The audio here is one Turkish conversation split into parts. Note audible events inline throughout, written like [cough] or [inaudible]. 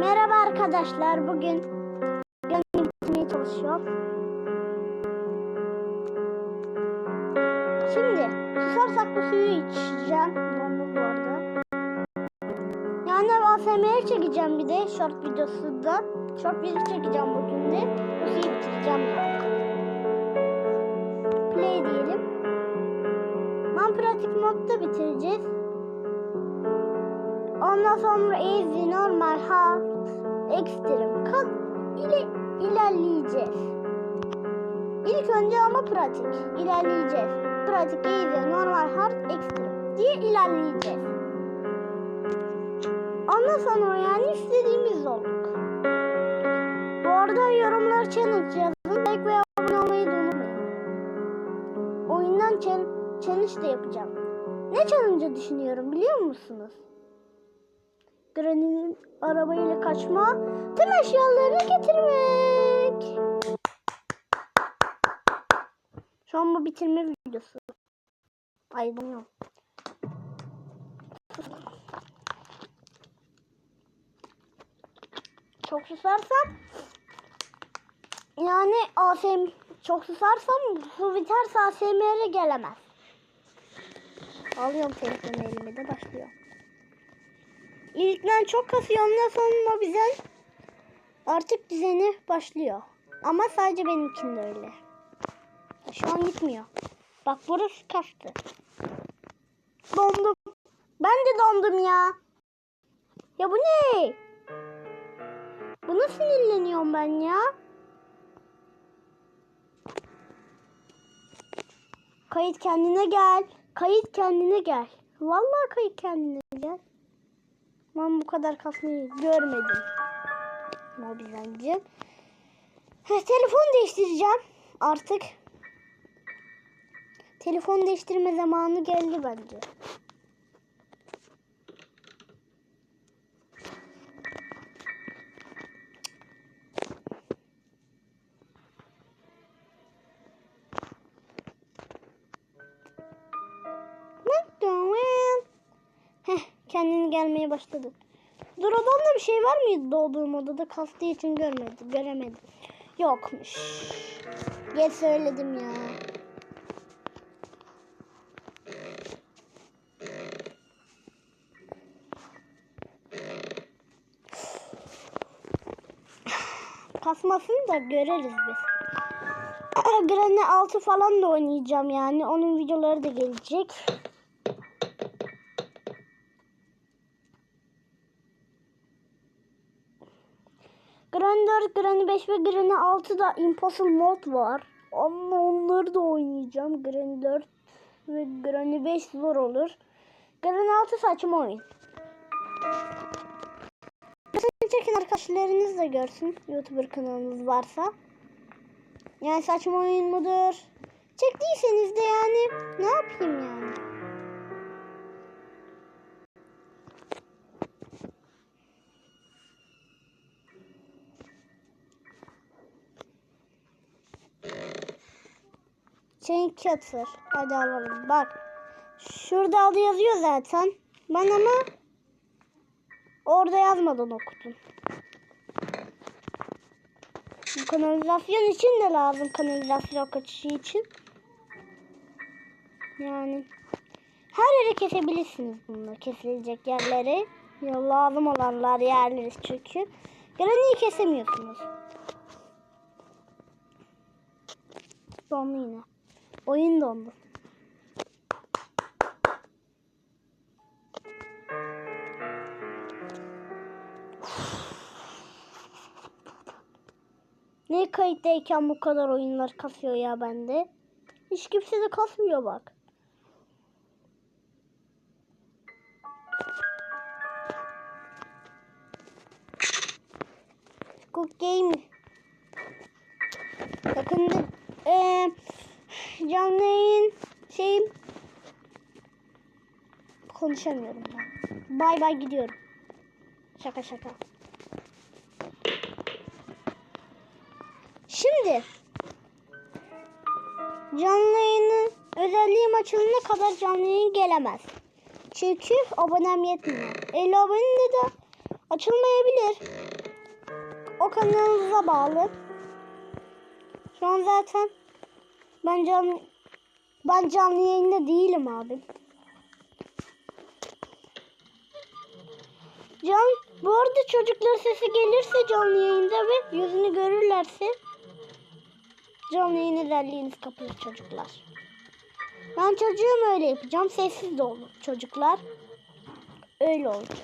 Merhaba arkadaşlar. Bugün gönlüm gitmeye çalışıyor. Şimdi susarsak bu suyu içeceğim. Dondu bu. Yani ASMR çekeceğim bir de short videosunda. Short video çekeceğim bugün de. Bu suyu bitireceğim. Play diyelim. Ben pratik modda bitireceğiz. Ondan sonra easy, normal, hard, extreme kal ile ilerleyeceğiz. İlk önce ama pratik ilerleyeceğiz. Pratik, easy, normal, hard, extreme diye ilerleyeceğiz. Ondan sonra yani istediğimiz olduk. Bu arada yorumlar challenge yazın. Like ve abone olmayı da unutmayın. Oyundan chal- challenge de yapacağım. Ne challenge düşünüyorum biliyor musunuz? Granny'nin arabayla kaçma, tüm eşyalarını getirmek. Şu an bu bitirme videosu. Ay bilmiyorum. Çok susarsam yani ASM çok susarsam su biterse ASMR'e gelemez. Alıyorum telefonu elime de başlıyor. İlkten çok kasıyor ondan sonra bize artık düzeni başlıyor. Ama sadece benimkinde öyle. Şu an gitmiyor. Bak burası kastı. Dondum. Ben de dondum ya. Ya bu ne? Buna sinirleniyorum ben ya. Kayıt kendine gel. Kayıt kendine gel. Vallahi kayıt kendine gel. Ben bu kadar kasmayı görmedim. Mobilencim. Telefon değiştireceğim artık. Telefon değiştirme zamanı geldi bence. Gelmeye başladı. Duradan'da bir şey var mıydı doğduğum odada? Kastığı için görmedim, göremedim. Yokmuş. Geç söyledim ya. Kasmasını da göreriz biz. [clears throat] Granny 6 falan da oynayacağım yani. Onun videoları da gelecek. Granny 4, Granny 5 ve Granny 6'da Impossible Mode var. Ama onları da oynayacağım. Granny 4 ve Granny 5 zor olur. Granny 6 saçma oyun. Seni çekin arkadaşlarınız da görsün. YouTuber kanalınız varsa. Yani saçma oyun mudur? Çektiyseniz de yani ne yapayım yani? Chain Cutter. Hadi alalım. Bak. Şurada adı yazıyor zaten. Ben ama orada yazmadan okudum. Kanalizasyon için de lazım kanalizasyon kaçışı için. Yani her yeri kesebilirsiniz bununla kesilecek yerleri. Ya lazım olanlar yerleri çünkü. Granny'i kesemiyorsunuz. Dondu yine. Oyun dondu. Ne kayıttayken bu kadar oyunlar kasıyor ya bende. Hiç kimse de kasmıyor bak. Konuşamıyorum ben. Bay bay gidiyorum. Şaka şaka. Şimdi canlı yayının özelliğim açılana kadar canlı yayın gelemez. Çünkü abonem yetmiyor. 50 abone de açılmayabilir. O kanalınıza bağlı. Şu an zaten ben canlı, ben canlı yayında değilim abi. Can, bu arada çocuklar sesi gelirse canlı yayında ve yüzünü görürlerse canlı yayın özelliğiniz kapıyor çocuklar. Ben çocuğum öyle yapacağım. Sessiz de olur çocuklar. Öyle olacak.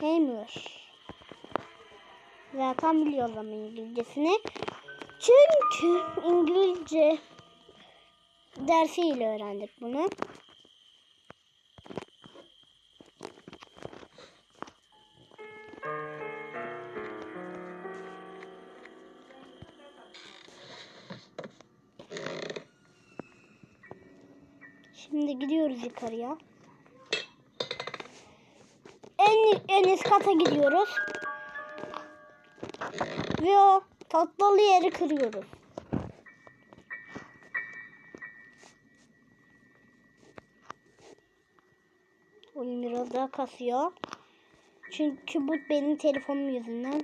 Heymiş. Zaten biliyorum İngilizcesini. Çünkü İngilizce dersiyle öğrendik bunu. Şimdi gidiyoruz yukarıya. En, en üst kata gidiyoruz. Ve o tatlılı yeri kırıyoruz. Daha kasıyor. Çünkü bu benim telefonum yüzünden.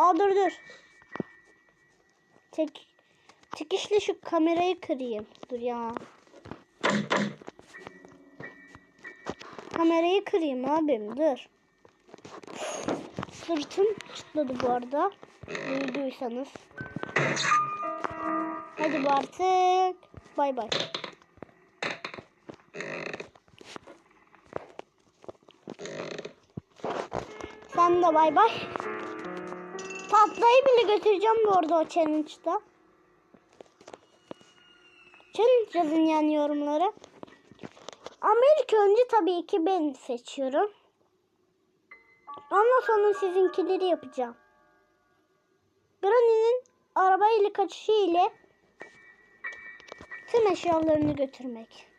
Aa dur dur. Tek çekişle şu kamerayı kırayım. Dur ya. Kamerayı kırayım abim dur. Sırtım çıtladı bu arada. Duyduysanız. Hadi bu. Bay bay. Sen de bay bay. Tatlıyı bile götüreceğim bu arada o challenge'da. Challenge yazın yani yorumlara. Ama önce tabii ki ben seçiyorum. Ondan sonra sizinkileri yapacağım. Granny'nin arabayla kaçışı ile tüm eşyalarını götürmek.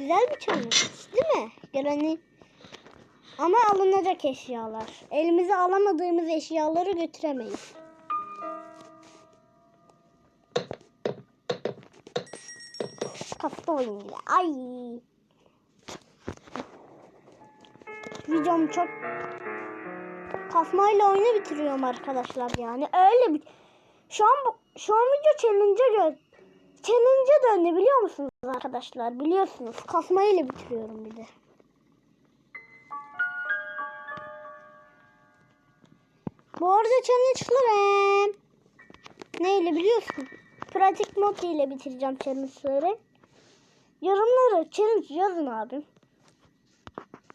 Güzel bir challenge değil mi? Granny. Ama alınacak eşyalar. Elimize alamadığımız eşyaları götüremeyiz. Kasta oyun ya. Ay. Videom çok kasmayla oyunu bitiriyorum arkadaşlar yani. Öyle bir şu an şu an video challenge'a challenge'a döndü biliyor musunuz arkadaşlar? Biliyorsunuz. Kasmayla bitiriyorum bir de. Bu arada challenge'ları neyle biliyorsun? Pratik mod ile bitireceğim challenge'ları. Yorumları challenge yazın abi.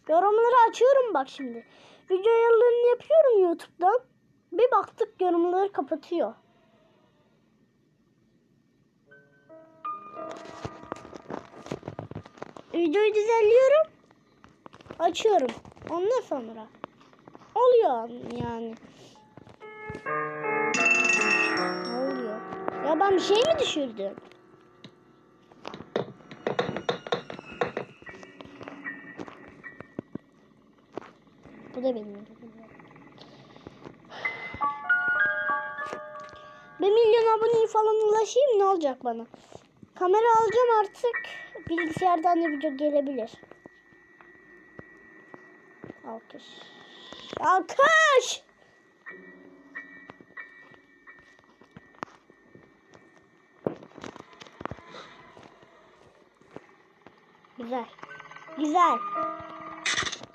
Yorumları açıyorum bak şimdi. Video ayarlarını yapıyorum YouTube'dan. Bir baktık yorumları kapatıyor. Videoyu düzenliyorum. Açıyorum. Ondan sonra. Oluyor yani. Ne oluyor? Ya ben bir şey mi düşürdüm? Bu da benim. Bir milyon aboneye falan ulaşayım ne olacak bana? Kamera alacağım artık. Bilgisayardan da video gelebilir. Alkış. Alkış! Güzel. Güzel.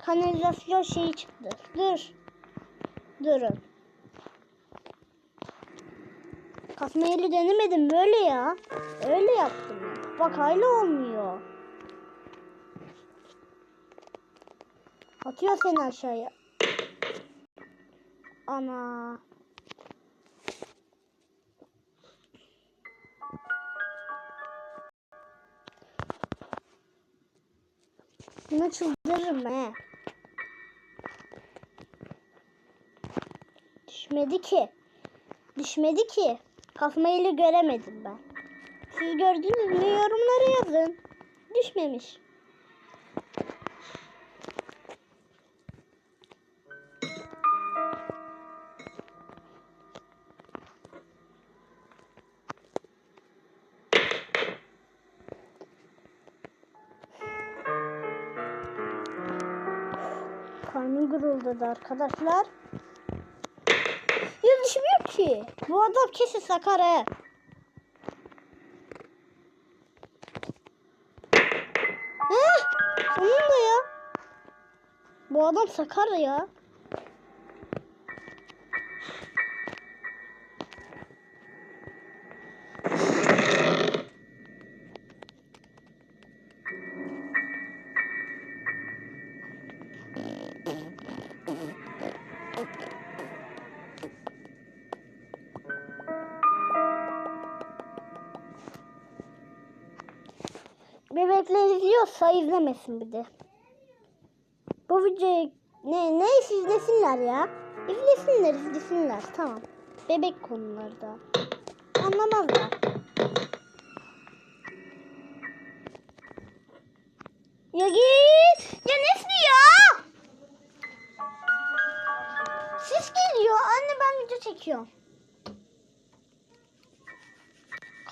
Kanalizasyon şeyi çıktı. Dur. Durun. Kasmayı denemedim böyle ya. Öyle yaptım. Bak hala olmuyor. Atıyor seni aşağıya. Ana. Buna çıldırırım he. Düşmedi ki. Düşmedi ki. Kafmayla göremedim ben. Siz gördünüz mü? Yorumlara yazın. Düşmemiş. Karnım guruldadı arkadaşlar. Ya düşmüyor ki. Bu adam kesin sakar he. Heh, sonunda ya. Bu adam sakar ya. İzliyorsa izlemesin bir de. Bu videoyu ne ne izlesinler ya. İzlesinler izlesinler tamam. Bebek konuları da. Anlamazlar. Ya git. Ya nesi ya? Ses geliyor. Anne ben video çekiyorum.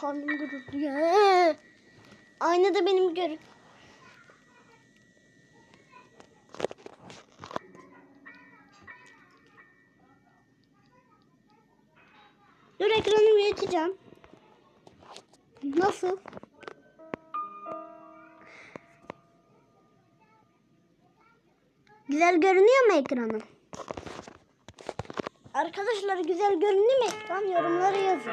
Karnım gurulduyor. Aynada benim gör. Ekranı büyüteceğim. Nasıl? Güzel görünüyor mu ekranım? Arkadaşlar güzel görünüyor mu ekran? Yorumlara yazın.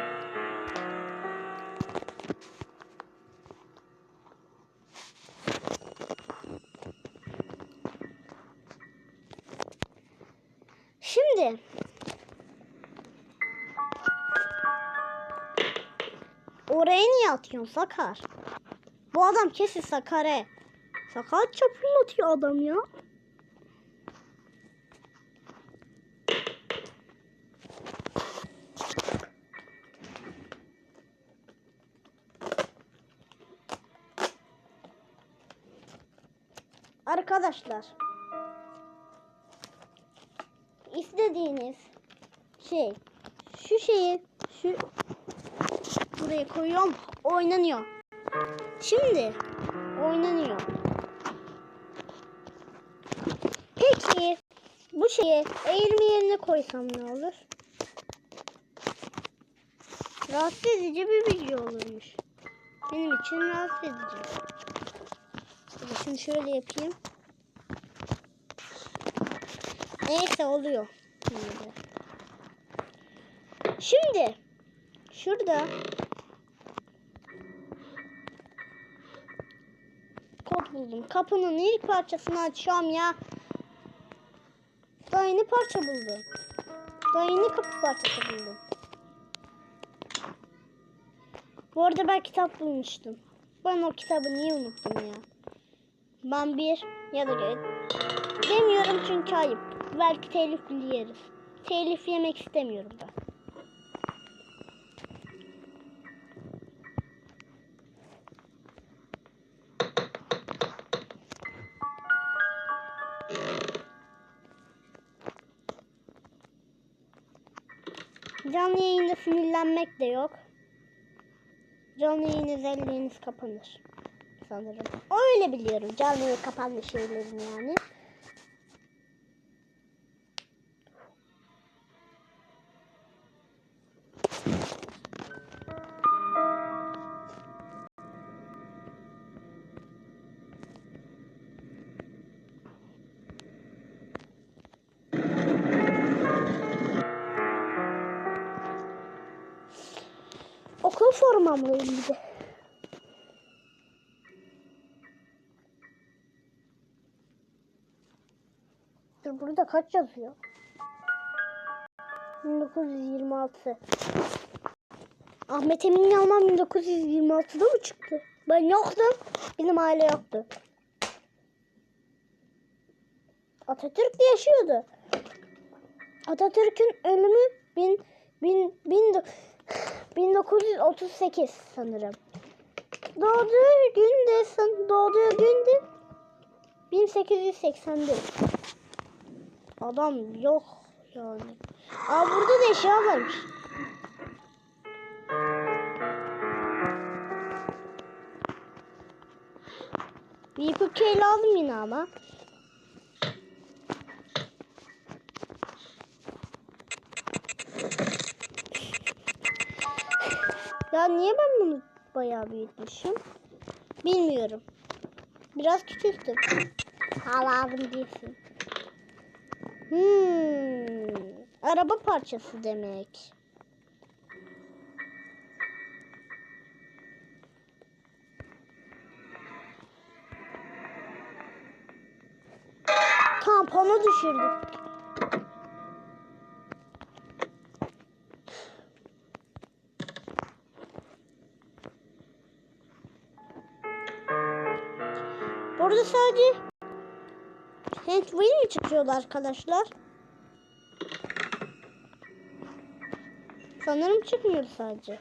Niye atıyorsun Sakar? Bu adam kesin Sakar'e. Sakar çapırlatıyor adam ya. Arkadaşlar istediğiniz şey şu şeyi şu buraya koyuyorum oynanıyor. Şimdi oynanıyor. Peki bu şeyi eğirme yerine koysam ne olur? Rahatsız edici bir video olurmuş. Benim için rahatsız edici. Şimdi şöyle yapayım. Neyse oluyor. Şimdi. Şimdi şurada buldum. Kapının ilk parçasını açacağım ya. Daha yeni parça buldum. Daha yeni kapı parçası buldum. Bu arada ben kitap bulmuştum. Ben o kitabı niye unuttum ya? Ben bir ya da göre demiyorum çünkü ayıp. Belki telif yeriz. Telif yemek istemiyorum ben. Canlı yayında sinirlenmek de yok. Canlı yayın özelliğiniz kapanır. Sanırım. Öyle biliyorum. Canlı yayın kapanma şeylerini yani. Formamlıyım bir de. Dur burada kaç yazıyor? 1926. Ahmet Emin Yalman 1926'da mı çıktı? Ben yoktum. Bizim aile yoktu. Atatürk de yaşıyordu. Atatürk'ün ölümü bin, bin, bin, 1938 sanırım. Doğduğu gün de doğduğu gün de 1881. Adam yok yani. Aa burada da eşya varmış. Bir ipuçayı lazım yine ama. Niye ben bunu bayağı büyütmüşüm? Bilmiyorum. Biraz küçülttüm. Ha lazım değilsin. Hmm, araba parçası demek. Tamponu düşürdüm. Burada sadece Hand wheel mi çıkıyordu arkadaşlar? Sanırım çıkmıyor sadece.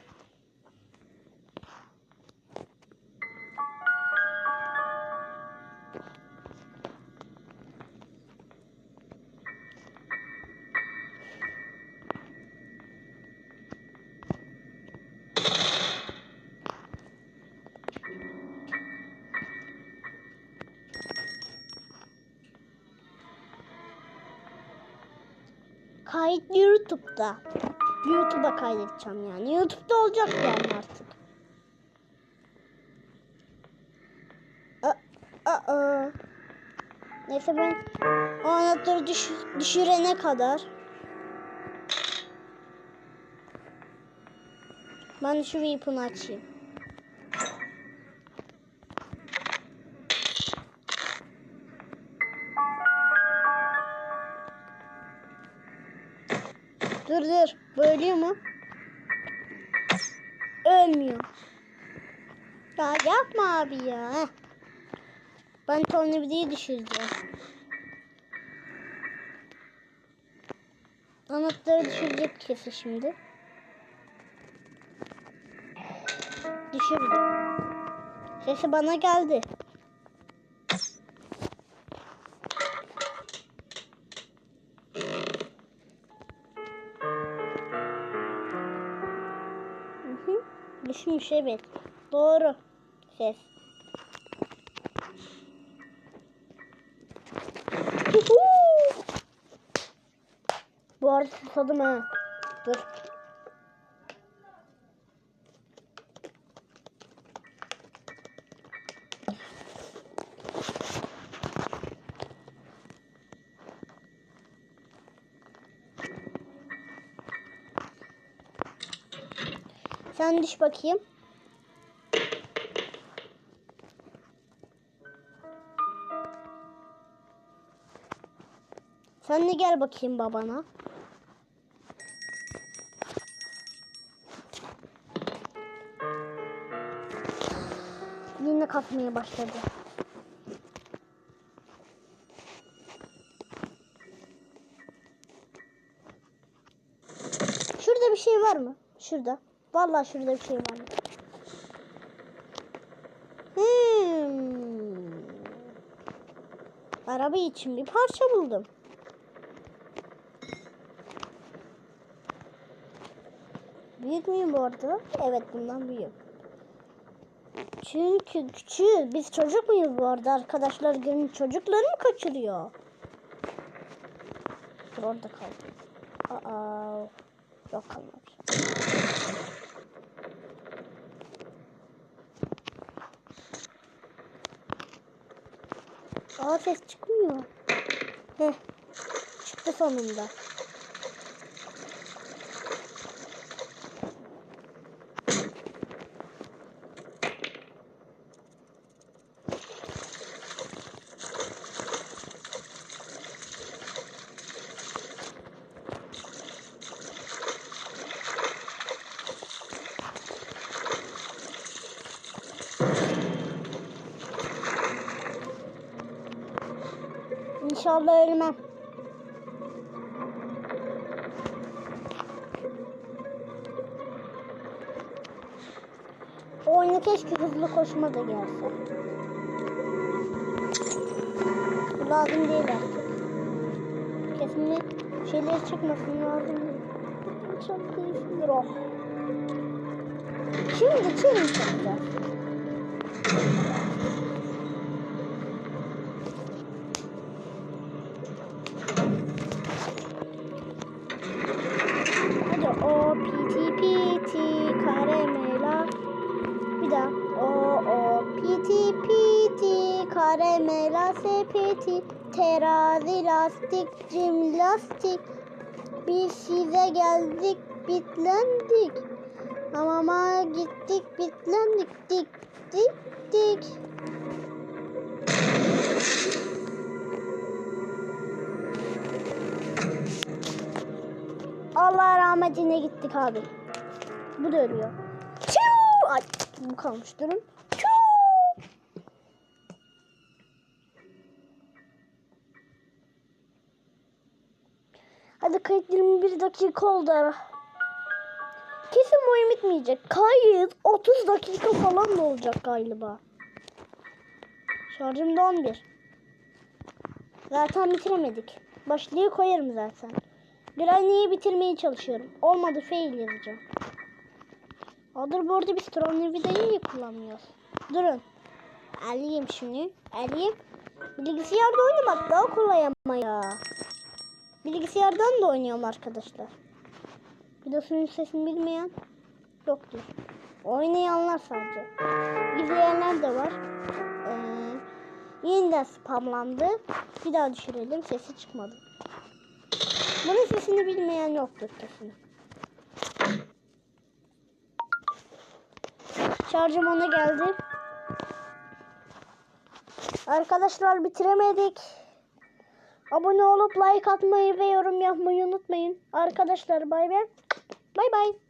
Kayıt YouTube'da. YouTube'a kaydedeceğim yani. YouTube'da olacak yani artık. Aa, aa. Neyse ben o anahtarı düş düşürene kadar ben şu ipini açayım. Ya yapma abi ya. Ben tornavidayı düşüreceğim. Anahtarı düşürecek kesin şimdi. Düşürdü. Sesi bana geldi. Düşmüş evet. Doğru. Ses. Bu arada susadım ha. Dur. Sen düş bakayım. Sen de gel bakayım babana. Yine kasmaya başladı. Şurada bir şey var mı? Şurada. Vallahi şurada bir şey var mı? Hmm. Araba için bir parça buldum. Büyük müyüm bu arada? Evet bundan büyük. Çünkü küçüğü. Biz çocuk muyuz bu arada? Arkadaşlar görün çocukları mı kaçırıyor? Dur orada kaldı. Aa, yok kalmamış. Aa ses çıkmıyor. Heh. Çıktı sonunda. İnşallah ölmem. O oyuna keşke hızlı koşma da gelse. Bu lazım değil artık. Kesinlikle şeyler çıkmasın lazım. Çok keyiflidir o. Şimdi şimdi çıkacağız. Sepeti terazi lastik cim lastik. Biz size geldik bitlendik. Hamama gittik bitlendik dik dik dik. Allah rahmetine gittik abi. Bu da ölüyor. Çiu! Ay, bu kalmış durun. Çiu! Hadi kayıt 21 dakika oldu. Kesin oyun bitmeyecek. Kayıt 30 dakika falan da olacak galiba. Şarjım da 11. Zaten bitiremedik. Başlığı koyarım zaten. Granny'yi bitirmeye çalışıyorum. Olmadı fail yazacağım. Arada biz tornavidayı iyi kullanmıyoruz. Durun. Alayım şunu. Alayım. Bilgisayarda oynamak daha kolay ama ya. Bilgisayardan da oynuyorum arkadaşlar. Videosunun sesini bilmeyen yoktur. Oynayanlar sadece. İzleyenler de var. Ee, yeniden spamlandı. Bir daha düşürelim. Sesi çıkmadı. Bunun sesini bilmeyen yoktur kesin. Şarjım ona geldi. Arkadaşlar bitiremedik. Abone olup like atmayı ve yorum yapmayı unutmayın. Arkadaşlar bay bay. Bay bay.